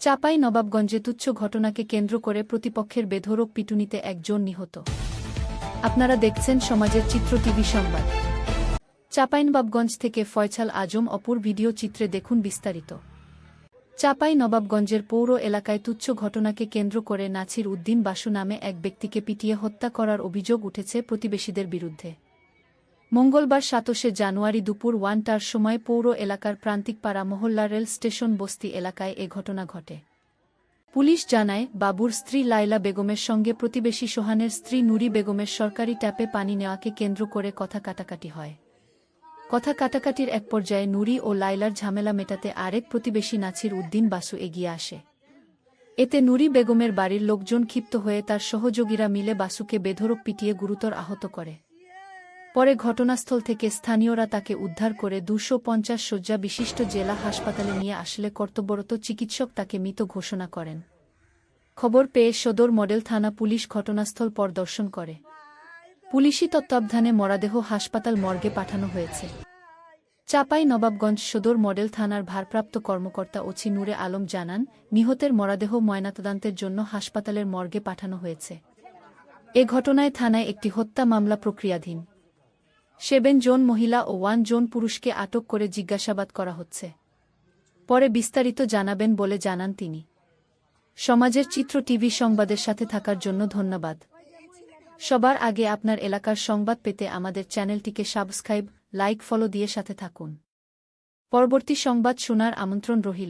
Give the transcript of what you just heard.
চাপাই নবাবগঞ্জে তুচ্ছ ঘটনাকে কেন্দ্র করে প্রতিপক্ষের বেধরক পিটুনিতে একজন নিহত। আপনারা দেখছেন সমাজের চিত্র টিভি সংবাদ। চাঁপাইনবাবগঞ্জ থেকে ফয়ছাল আজম অপুর ভিডিও চিত্রে দেখুন বিস্তারিত। চাপাই নবাবগঞ্জের পৌর এলাকায় তুচ্ছ ঘটনাকে কেন্দ্র করে নাছির উদ্দিন বাসু নামে এক ব্যক্তিকে পিটিয়ে হত্যা করার অভিযোগ উঠেছে প্রতিবেশীদের বিরুদ্ধে। মঙ্গলবার সাতশে জানুয়ারি দুপুর ওয়ানটার সময় পৌর এলাকার প্রান্তিকপাড়া মহল্লা রেল স্টেশন বস্তি এলাকায় এ ঘটনা ঘটে। পুলিশ জানায়, বাবুর স্ত্রী লাইলা বেগমের সঙ্গে প্রতিবেশী সোহানের স্ত্রী নুরি বেগমের সরকারি ট্যাপে পানি নেওয়াকে কেন্দ্র করে কথা কাটাকাটি হয়। কথা কাটাকাটির এক পর্যায়ে নুরি ও লাইলার ঝামেলা মেটাতে আরেক প্রতিবেশী নাছির উদ্দিন বাসু এগিয়ে আসে। এতে নুরি বেগমের বাড়ির লোকজন ক্ষিপ্ত হয়ে তার সহযোগীরা মিলে বাসুকে বেধরক পিটিয়ে গুরুতর আহত করে। পরে ঘটনাস্থল থেকে স্থানীয়রা তাকে উদ্ধার করে দুশো পঞ্চাশ শয্যা বিশিষ্ট জেলা হাসপাতালে নিয়ে আসলে কর্তব্যরত চিকিৎসক তাকে মৃত ঘোষণা করেন। খবর পেয়ে সদর মডেল থানা পুলিশ ঘটনাস্থল পরিদর্শন করে। পুলিশি তত্ত্বাবধানে মরাদেহ হাসপাতাল মর্গে পাঠানো হয়েছে। চাপাই নবাবগঞ্জ সদর মডেল থানার ভারপ্রাপ্ত কর্মকর্তা ওছি নূরে আলম জানান, নিহতের মরাদেহ ময়নাতদন্তের জন্য হাসপাতালের মর্গে পাঠানো হয়েছে। এ ঘটনায় থানায় একটি হত্যা মামলা প্রক্রিয়াধীন। সেভেন জন মহিলা ও ওয়ান জন পুরুষকে আটক করে জিজ্ঞাসাবাদ করা হচ্ছে। পরে বিস্তারিত জানাবেন বলে জানান তিনি। সমাজের চিত্র টিভি সংবাদের সাথে থাকার জন্য ধন্যবাদ। সবার আগে আপনার এলাকার সংবাদ পেতে আমাদের চ্যানেলটিকে সাবস্ক্রাইব, লাইক, ফলো দিয়ে সাথে থাকুন। পরবর্তী সংবাদ শোনার আমন্ত্রণ রহিল